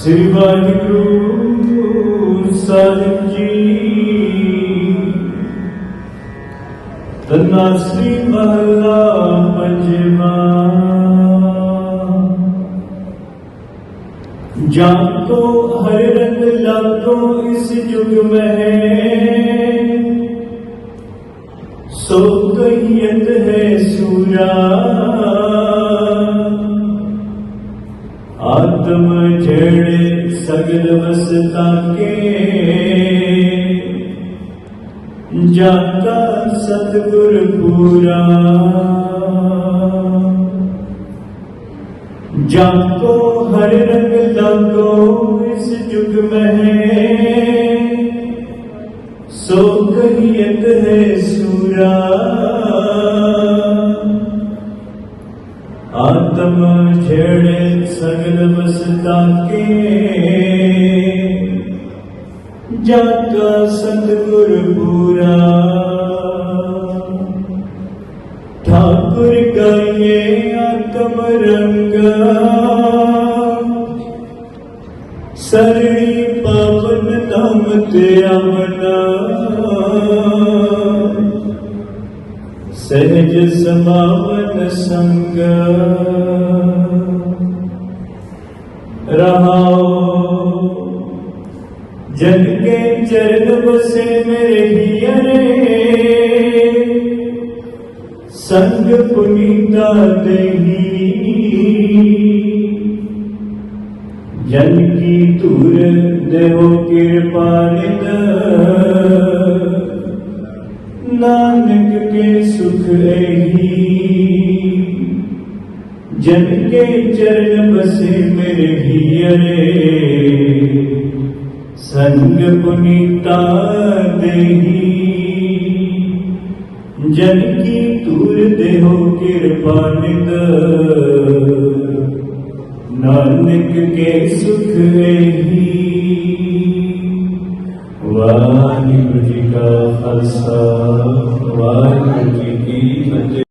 श्री महला पंजवा जान तो हर रंग लागो इस युग में। है सो कही है सूरा ਆਤਮ ਜਿਹੜੇ ਸਗਲ ਵਸਤਾ ਕੇ। ਜਾਤਾ ਸਤਿਗੁਰ ਪੂਰਾ। ਜਾਂ ਹਰ ਰੰਗ ਲਾਗੋ, ਇਸ ਜੁਗ ਮਹਿ। ਸੋ ਕਹੀਤ ਹੈ ਸੂਰਾ। ਆਤਮ ਛੇੜੇ ਸਗਲ ਵਸਤਾ ਕੇ ਜਾਗਾ ਸਤਿਗੁਰ ਪੂਰਾ। ਠਾਕੁਰ ਗਾਏ ਆਤਮ ਰੰਗਾ। ਸਰਣੀ ਪਵਨ ਧਮ ਤੇ ਅਮਨਾ सहज समावन संग रहाओ जग के चरण बसे मेरे हियरे संग पुनीता देही जन की दूर देहो कृपा निदा ਨਾਨਕ ਕੇ ਸੁਖ ਇਹੀ ਜਨ ਕੇ ਚਰਨ ਬਸੇ ਮੇਰੇ ਹੀਰੇ। ਸੰਗ ਪੁਨੀਤਾ ਦੇਹੀ। ਜਨ ਕੀ ਤੂਰ ਦੇਹੋ ਕਿਰਪਾ ਨਿਦ। ਨਾਨਕ ਕੇ ਸੁਖ ਇਹੀ ਵਾਹਿਗੁਰੂ ਜੀ ਕਾ ਖਾਲਸਾ।